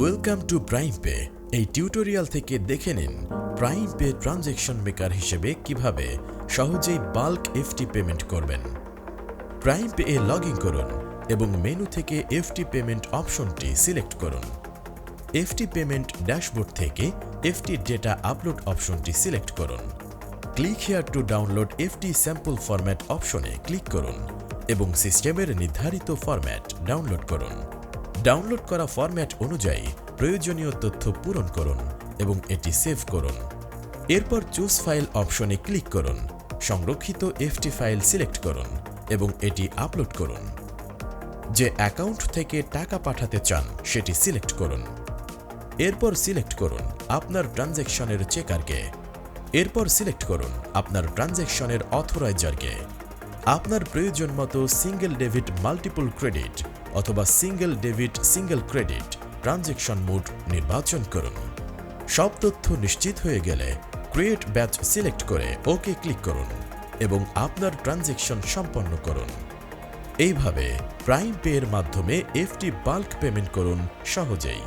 Welcome to prime pay এই tutorial থেকে দেখে নিন প্রাইম পে ট্রানজ্যাকশন মেকার হিসেবে কীভাবে সহজেই বাল্ক এফটি পেমেন্ট করবেন। প্রাইম পে এ লগ করুন এবং মেনু থেকে এফটি পেমেন্ট অপশনটি সিলেক্ট করুন। এফটি পেমেন্ট ড্যাশবোর্ড থেকে এফটি ডেটা আপলোড অপশনটি সিলেক্ট করুন। Click here to download FT sample format অপশনে ক্লিক করুন এবং সিস্টেমের নির্ধারিত ফরম্যাট ডাউনলোড করুন। ডাউনলোড করা ফরম্যাট অনুযায়ী প্রয়োজনীয় তথ্য পূরণ করুন এবং এটি সেভ করুন। এরপর চুজ ফাইল অপশনে ক্লিক করুন, সংরক্ষিত এফটি ফাইল সিলেক্ট করুন এবং এটি আপলোড করুন। যে অ্যাকাউন্ট থেকে টাকা পাঠাতে চান, সেটি সিলেক্ট করুন। এরপর সিলেক্ট করুন আপনার ট্রানজ্যাকশনের চেকারকে। এরপর সিলেক্ট করুন আপনার ট্রানজ্যাকশনের অথরাইজারকে। আপনার প্রয়োজন মতো সিঙ্গেল ডেভিট মাল্টিপল ক্রেডিট অথবা সিঙ্গেল ডেভিট সিঙ্গেল ক্রেডিট ট্রানজেকশন মোড নির্বাচন করুন। সব তথ্য নিশ্চিত হয়ে গেলে ক্রিয়েট ব্যাচ সিলেক্ট করে ওকে ক্লিক করুন এবং আপনার ট্রানজেকশন সম্পন্ন করুন। এইভাবে প্রাইম পেয়ের মাধ্যমে এফটি বাল্ক পেমেন্ট করুন সহজেই।